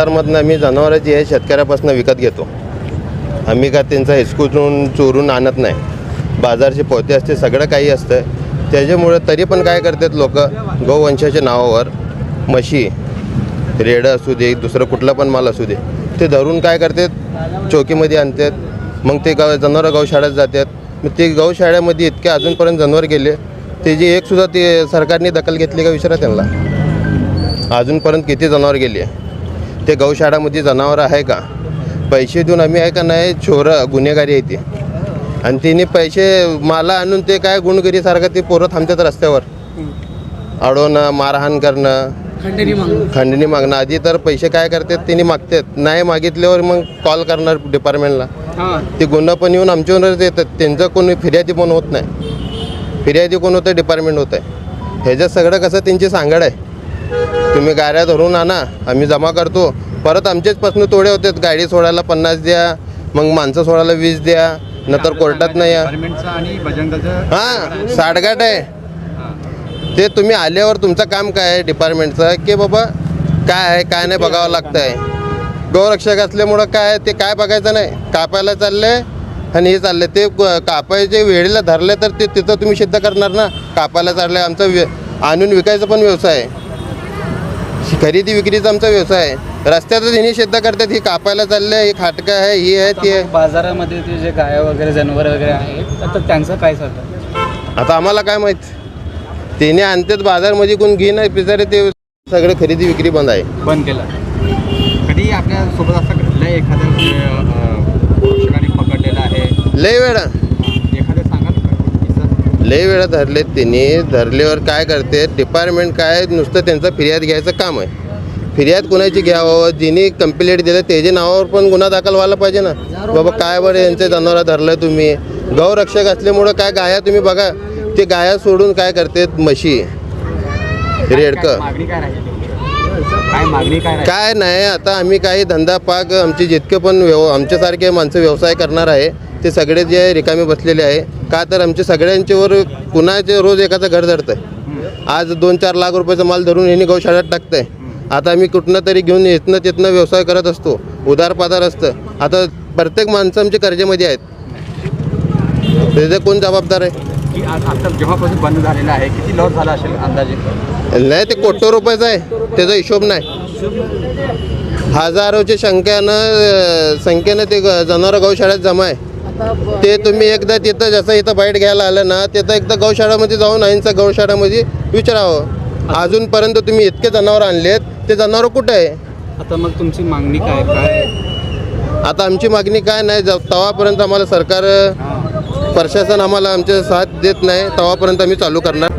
बाजारमधनं आम्ही जनावरांची हे शेतकऱ्यापासून विकत घेतो. आम्ही का त्यांचा हिसकून चोरून आणत नाही. बाजारचे पोते असते सगळं काही असतं. त्याच्यामुळे तरी पण काय करतात लोक? गोवंशाच्या नावावर म्हशी रेडं असू दे दुसरं कुठला पण माल असू दे ते धरून काय करतात? चौकीमध्ये आणतात. मग ते गाव जनावरं गौशाळेत जातात. मग ते गौशाळेमध्ये इतके अजूनपर्यंत जनावर गेले त्याची एकसुद्धा ते सरकारने दखल घेतली का विचारा त्यांना. अजूनपर्यंत किती जनावर गेली आहे? ते गौशाळामध्ये जनावर आहे का? पैसे देऊन आम्ही आहे का नाही? चोरं गुन्हेगारी आहे ती. आणि तिने पैसे मला आणून ते काय गुणगिरीसारखं ते पोरं थांबतात रस्त्यावर. अडवणं मारहाण करणं. खंडणी मागणं. आधी तर पैसे काय करतात? तिने मागतात. नाही मागितल्यावर मग कॉल करणार डिपार्टमेंटला ते गुन्हा पण येऊन आमच्यावरच येतात त्यांचं कोणी फिर्यादी पण होत नाही. फिर्यादी कोण होतं डिपार्टमेंट होतं आहे ह्याच्यात सगळं कसं त्यांची सांगड आहे. तुम्ही गाड्या धरून आणा आम्ही जमा करतो. परत आमचेचपासून तोडे होतात गाडी सोडायला पन्नास द्या मग माणसं सोडायला वीस द्या नंतर कोर्टात नाही. या हां साठगाठ आहे. ते तुम्ही आल्यावर तुमचं काम काय आहे डिपार्टमेंटचं की बाबा काय आहे काय नाही बघावं लागतं आहे गौरक्षक असल्यामुळं काय ते काय बघायचं नाही. कापायला चालले आणि हे चालले. ते कापायचे वेळेला धरले तर ते तिथं तुम्ही सिद्ध करणार ना. कापायला चालले आमचा आणून विकायचा पण व्यवसाय आहे. खरेदी विक्रीचा आमचा व्यवसाय आहे. रस्त्यातच हिनी सिद्ध करतात ही कापायला चालले ही खाटकं आहे ही आहे ती आहे बाजारामध्ये ते जे गाया वगैरे जनावर वगैरे आहेत तर त्यांचं काय चालतं आता आम्हाला काय माहीत? तिने आणतात बाजारमध्ये कोण घे नाही बिचारे ते सगळं खरेदी विक्री बंद आहे. बंद केलं. कधी आपल्यासोबत असं घडलं एखाद्या पकडलेलं आहे? लय वेळा. लय वेळा धरलेत त्यांनी. धरल्यावर काय करते? डिपार्टमेंट काय नुसतं त्यांचं फिर्याद घ्यायचं काम आहे. फिर्याद कुणाची घ्यावं? जिने कंप्लेंट दिलं त्याच्या नावावर पण गुन्हा दाखल व्हायला पाहिजे ना. बाबा काय बरं यांचे जनावरं धरलं तुम्ही? गौरक्षक असल्यामुळं काय गाया तुम्ही बघा. ते गाया सोडून काय करतात म्हशी. रेडकं. काय नाही आता आम्ही काही धंदा पाक आमचे जितके पण व्यव आमच्यासारखे माणसं व्यवसाय करणार आहे ते सगळे जे आहे रिकामे बसलेले आहे का तर आमचे सगळ्यांच्यावर कुणाचे रोज एकाचं घर धरतं आहे आज दोन चार लाख रुपयाचा माल धरून यांनी गौशाळ्यात टाकतं आहे आता आम्ही कुठनं तरी घेऊन येतनं तिथनं व्यवसाय करत असतो. उदारपादार असतं. आता प्रत्येक माणसं आमच्या कर्जामध्ये आहेत. त्याचे कोण जबाबदार आहे? की आ- आता जेव्हापासून बंद झालेलं आहे किती लॉस झाला असेल अंदाजे? नाही ते कोट्य रुपयाचं आहे. त्याचा हिशोब नाही. हजारोच्या संख्यानं संख्येनं ते जनावरं गौशाळेत जमा आहे. ते तुम्ही एकदा तिथं जसं इथं बाईट घ्यायला आलं ना तिथं एकदा गौशाळामध्ये जाऊन आईंचा गौशाळामध्ये विचारावं. अजूनपर्यंत तुम्ही इतके जनावर आणलेत ते जनावर कुठं आहे? आता मग तुमची मागणी काय काय? आता आमची मागणी काय नाही तेव्हापर्यंत आम्हाला सरकार प्रशासन आम्हाला आमच्या साथ देत नाही तेव्हापर्यंत आम्ही चालू करणार.